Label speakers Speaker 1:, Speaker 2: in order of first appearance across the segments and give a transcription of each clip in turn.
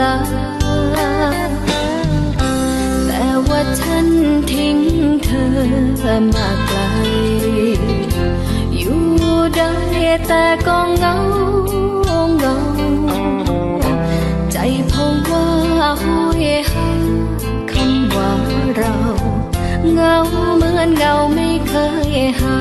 Speaker 1: ลา แต่ว่าฉันทิ้งเธอมาไกล อยู่ได้แต่ก็เงาเงา ใจพงว่าห้อยหาคำว่าเรา เงาเหมือนเงาไม่เคยหา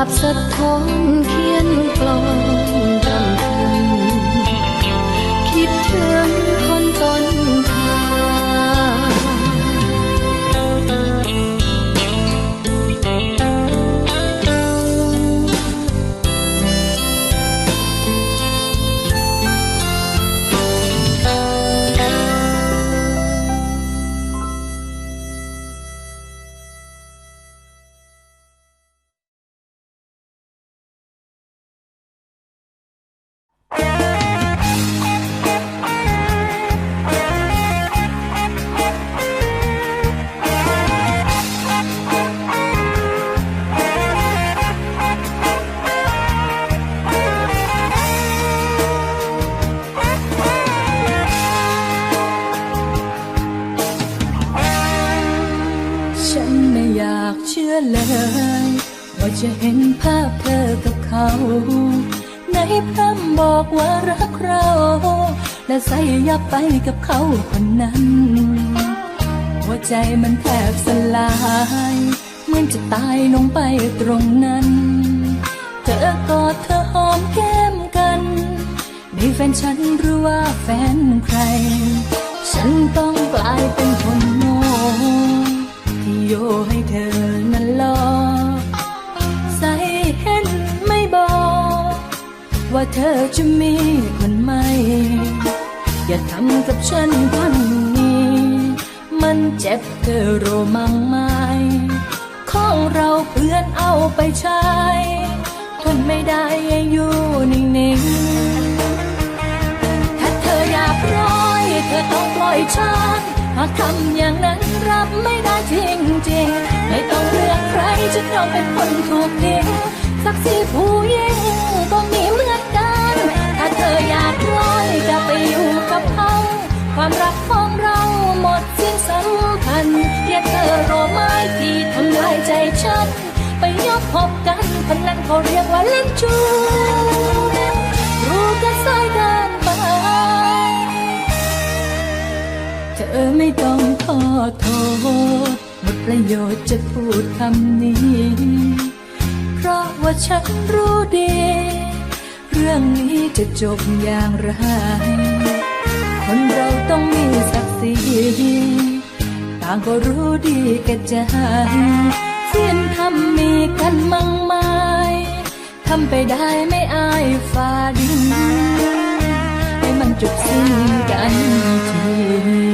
Speaker 1: าพสะท้อนเขียนกลอนรำพึงคิดถึงคน บอกว่ารั
Speaker 2: กเรา และใส่ยับไปกับเขาคนนั้น หัวใจมันแทบสลายเหมือนจะตายลงไปตรงนั้น เธอกอดเธอหอมแก้มกันนี่แฟนฉันหรือว่าแฟนใคร ฉันต้องกลายเป็นคนโง่ที่โยให้เธอ ว่าเธอจะมีคนใหม่ อย่าทำกับฉันคนนี้ มันเจ็บเธอโรมังไหมของเราเพื่อนเอาไปใช้ทนไม่ได้อยู่นิ่งๆ ถ้าเธออยากร้อยเธอต้องปล่อยฉันหากทำอย่างนั้นรับไม่ได้จริงๆ ไม่ต้องเลือกใครฉันยอมเป็นคนถูกทิ้งสักสีผู้หญิงก็มี ธออยากร้อยจะไปอยู่กับเขาความรักของเราหมดสิ้นสำคัญเรียกเธอโรไม้ที่ทำลายใจฉัน ไปยกพบกันคนนั้นเขาเรียกว่าเล่นจูรู้กันสายกันไปเธอไม่ต้องขอโทษหมดประโยชน์จะพูดคำนี้ เพราะว่าฉันรู้ดี เรื่องนี้จะจบอย่างไร คนเราต้องมีศักดิ์ศรีต่างก็รู้ดีแก่ใจเสียนทำมีกันมั่งไม้ทำไปได้ไม่อายฟ้าดิน ให้มันจบสิ้นกันที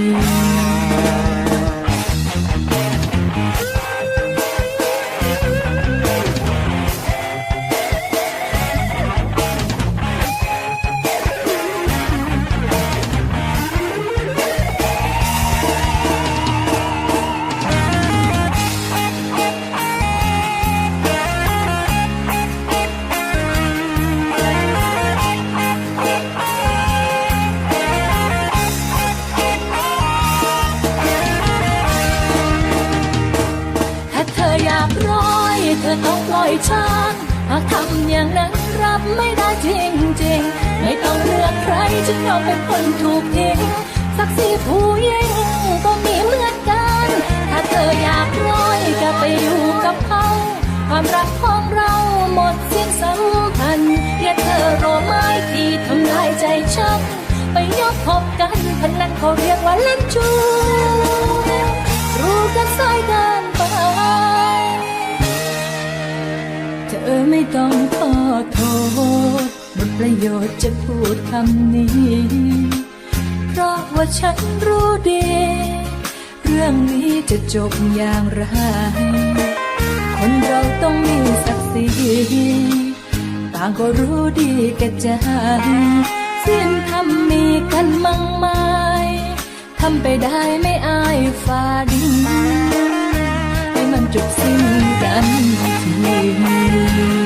Speaker 2: ากทำอย่างนั้นรับไม่ได้จริงๆ ไม่ต้องเลือกใครฉันยอมเป็นคนถูกทิ้งสักสีผู้หญิงก็มีเหมือนกัน ถ้าเธออยากร้อยก็ไปอยู่กับเขาความรักของเราหมดสิ้นสำคัญเรียเธอโรไม้ที่ทำลายใจฉันไปยกพบกันพันนั้นเขาเรียกว่าเล่นจูรู้กันสายกันไป ไม่ต้องขอโทษหมดประโยชน์จะพูดคำนี้ เพราะว่าฉันรู้ดี เรื่องนี้จะจบอย่างไร คนเราต้องมีศักดิ์ศรีต่างก็รู้ดีแก่ใจเส้นทำมีกันมั่งไม้ทำไปได้ไม่อายฟ้าดินให้มันจบสิ้นกัน ที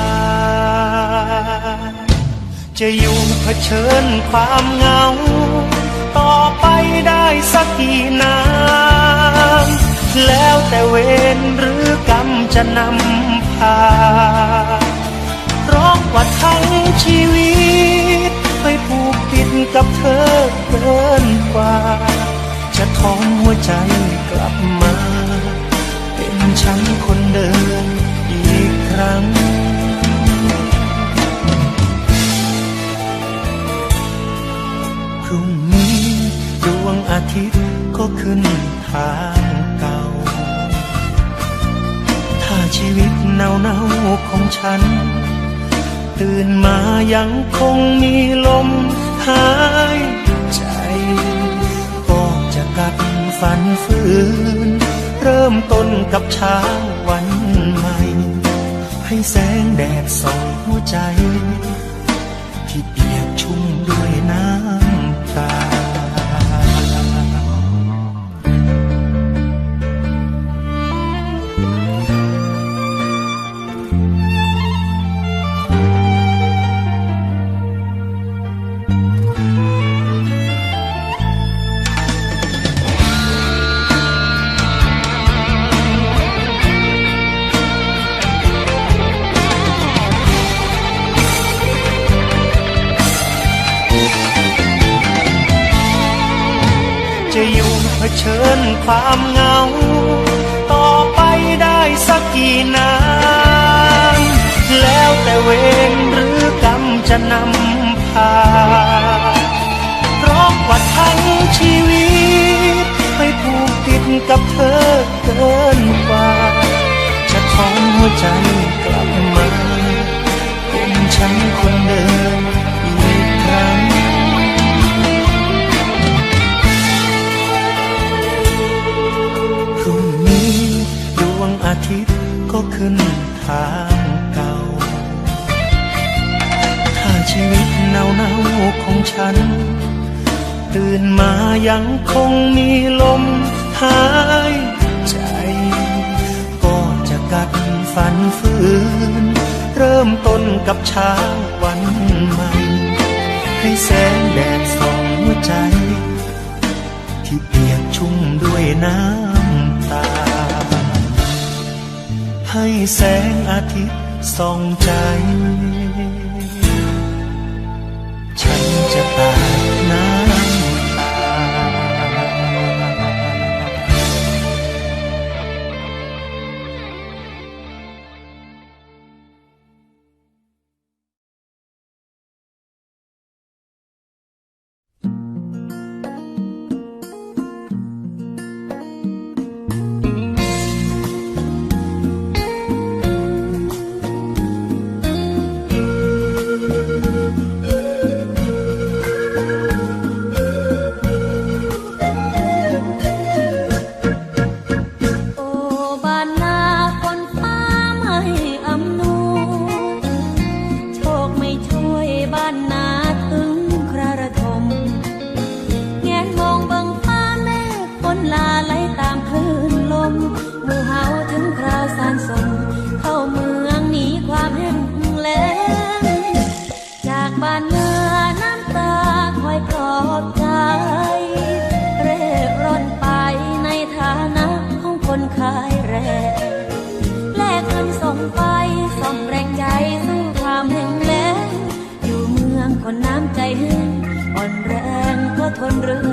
Speaker 3: จะอยู่เผชิญความเหงา ต่อไปได้สักกี่นานแล้วแต่เวรหรือกรรมจะนำพาเพราะว่าทั้งชีวิตไปผูกติดกับเธอเกินกว่า จะท้อมหัวใจกลับมา เป็นฉันคนเดิมอีกครั้ง ก็ขึ้นทางเก่า ถ้าชีวิตเนาเนาของฉัน ตื่นมายังคงมีลมหายใจก็จะกัดฟันฝืน เริ่มต้นกับเช้าวันใหม่ ให้แสงแดดส่องหัวใจ ชิญความเหงา ต่อไปได้สักกี่นานแล้วแต่เวรหรือกรรมจะนำพาเพราะว่าทั้งชีวิตไม่ผูกติดกับเธอเกินกว่า จะถอนหัวใจกลับมาเป็นฉันคนเดิม ขึ้นทางเก่า ถ้าชีวิตเนาเนาของฉัน ตื่นมายังคงมีลมหายใจ ก็จะกัดฝันฝืน เริ่มต้นกับเช้าวันใหม่ ให้แสงแดดส่องหัวใจ ที่เปียกชุ่มด้วยน้ำ ให้แสงอาทิตย์ส่องใจ
Speaker 4: sonreír.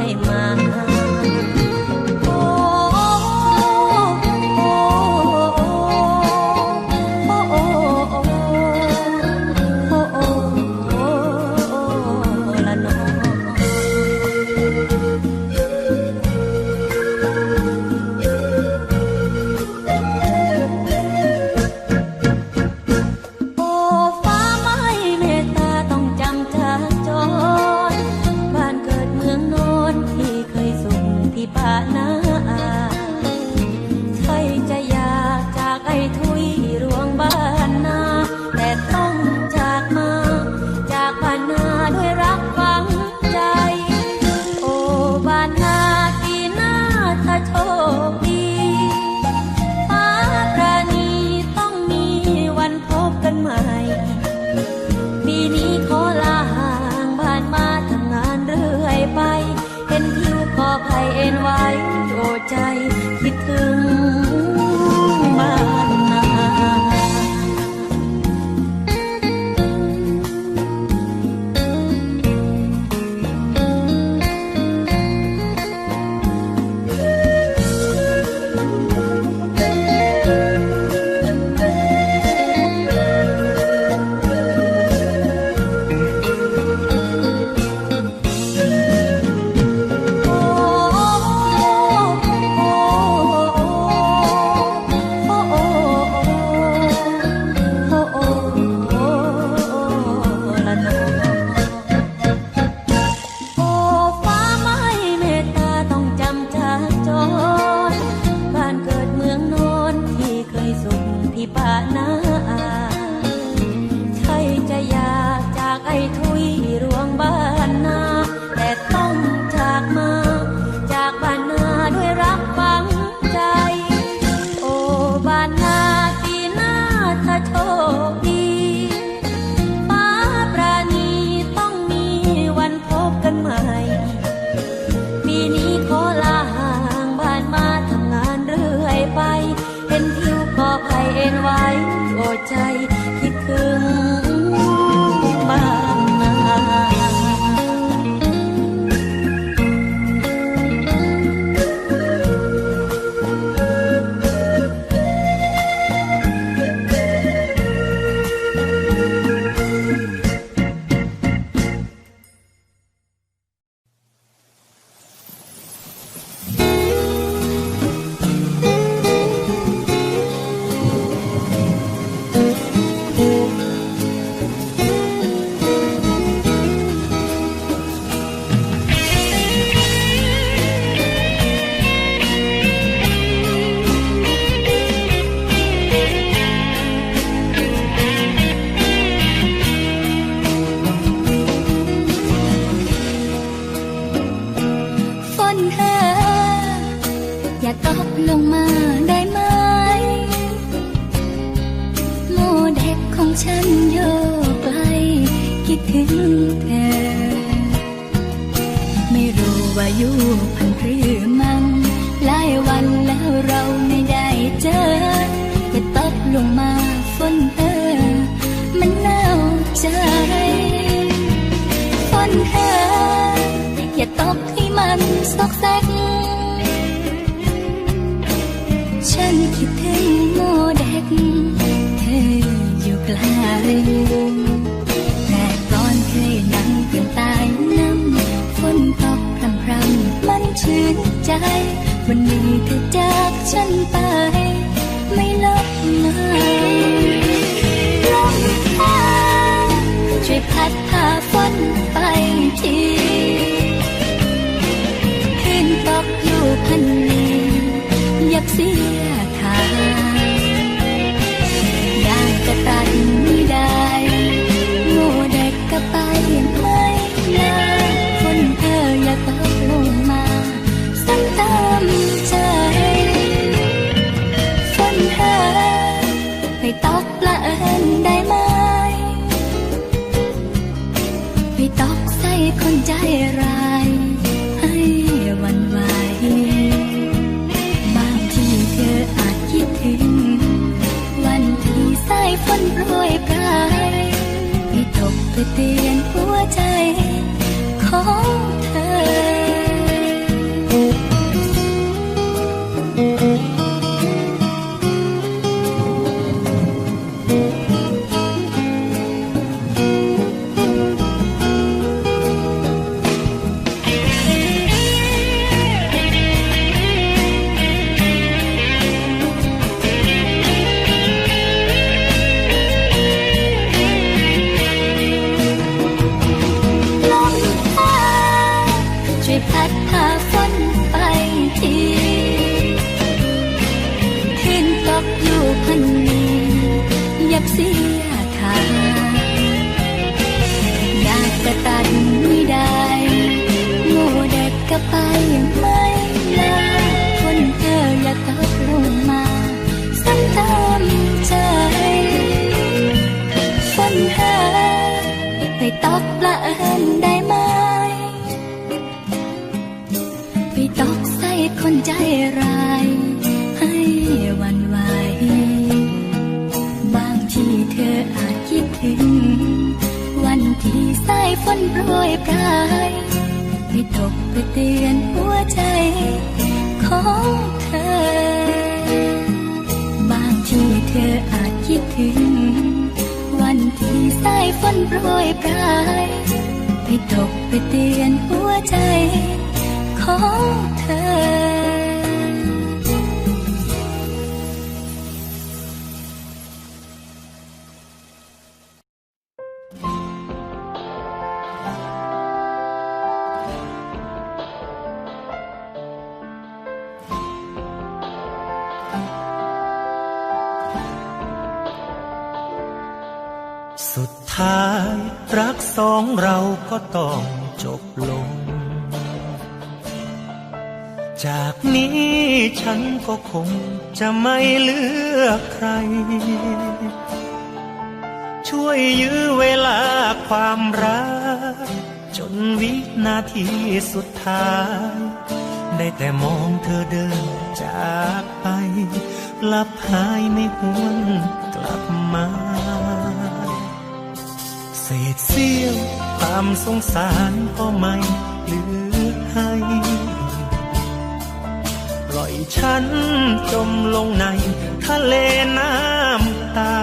Speaker 4: ถึงเธ
Speaker 5: อ ไม่รู้ว่าอยู่พันหรือมังหลายวันแล้วเราไม่ได้เจออย่าตกลงมาฝนเออมันหนาวใจฝนเธออย่าตกให้มันซอกแซกฉันคิดถึงโมเด็กเธออยู่ไกล ใจ วันนี้เธอจากฉันไป ไม่ลบมาลมพาช่วยพัดพาฝนไปที เปเตือนหัวใจของ ไปตกละเอินได้ไหมไปตกใส่คนใจร้ายให้วันไหวบางทีเธออาจคิดถึง วันที่สายฝนโปรยปลายไปตกไปเตือนหัวใจของเธอ บางทีเธออาจคิดถึง สายฝนโปรยปลาย ไปตกไปเตือนหัวใจของเธอ
Speaker 3: ท้าย รักสองเราก็ต้องจบลง จากนี้ฉันก็คงจะไม่เลือกใคร ช่วยยื้อเวลาความรัก จนวินาทีสุดท้าย ได้แต่มองเธอเดินจากไป ลับหายไม่หวนกลับมา สี้ยวความสงสารก็ไม่เหลือให้ปล่อยฉันจมลงในทะเลน้ำตา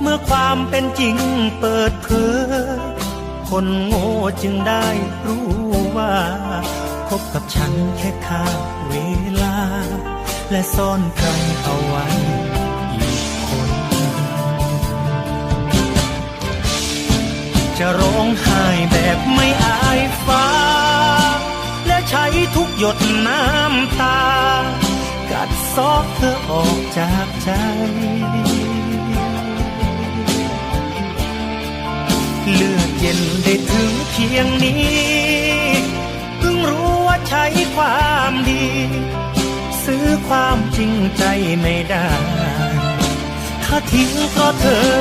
Speaker 3: เมื่อความเป็นจริงเปิดเผยคนโง่จึงได้รู้ว่าคบกับฉันแค่ค่าเวลา และซ่อนใครเอาไว้ จะร้องไห้แบบไม่อายฟ้า และใช้ทุกหยดน้ำตา กัดซอกเธอออกจากใจ เลือดเย็นได้ถึงเพียงนี้เพิ่งรู้ว่าใช้ความดี ซื้อความจริงใจไม่ได้ ถ้าทิ้งเพราะเธอ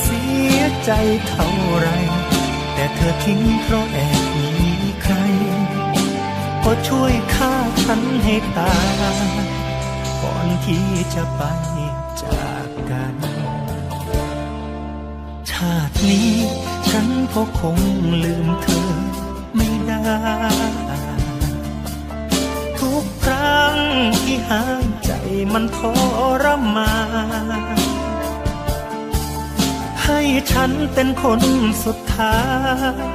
Speaker 3: เสียใจเท่าไร แต่เธอทิ้งเพราะแอบมีใครก็ช่วยฆ่าฉันให้ตายก่อนที่จะไปจากกัน ชาตินี้ฉันก็คงลืมเธอไม่ได้ ทุกครั้งที่หายใจมันทรมาน ให้ฉันเป็นคนสุดท้าย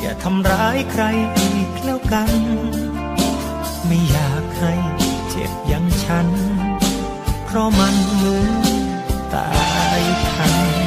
Speaker 3: อย่าทำร้ายใครอีกแล้วกัน ไม่อยากให้เจ็บอย่างฉัน เพราะมันเหมือนตายทั้งเป็น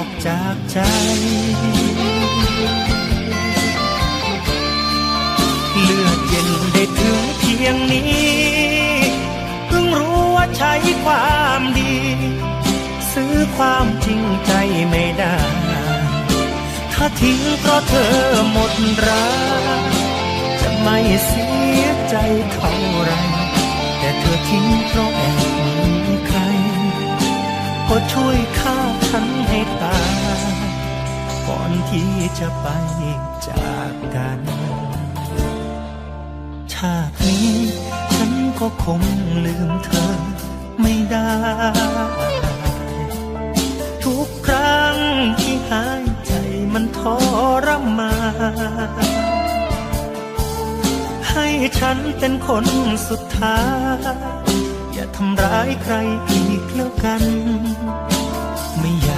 Speaker 3: ออกจากใจเลือดเย็นได้ถึงเพียงนี้เพิ่งรู้ว่าใช้ความดี ซื้อความจริงใจไม่ได้ ถ้าทิ้งเพราะเธอหมดรักจะไม่เสียใจเท่าไร แต่เธอทิ้งเพราะแอบมีใครก็ช่วย ให้ตา ก่อนที่จะไปจากกัน ชาตินี้ ฉันก็คงลืมเธอไม่ได้ ทุกครั้งที่หายใจมันทรมานให้ฉันเป็นคนสุดท้าย อย่าทำร้ายใครอีกแล้วกัน ไม่อย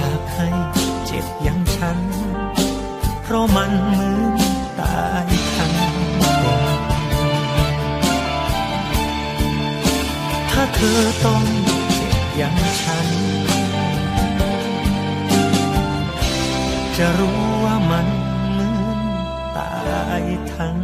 Speaker 3: าก จ็บอย่างฉัน เพราะมันเหมือนตายทั้งเป็นถ้าเธอต้องเจ็บอย่างฉัน จะรู้ว่ามันเหมือนตายทั้ง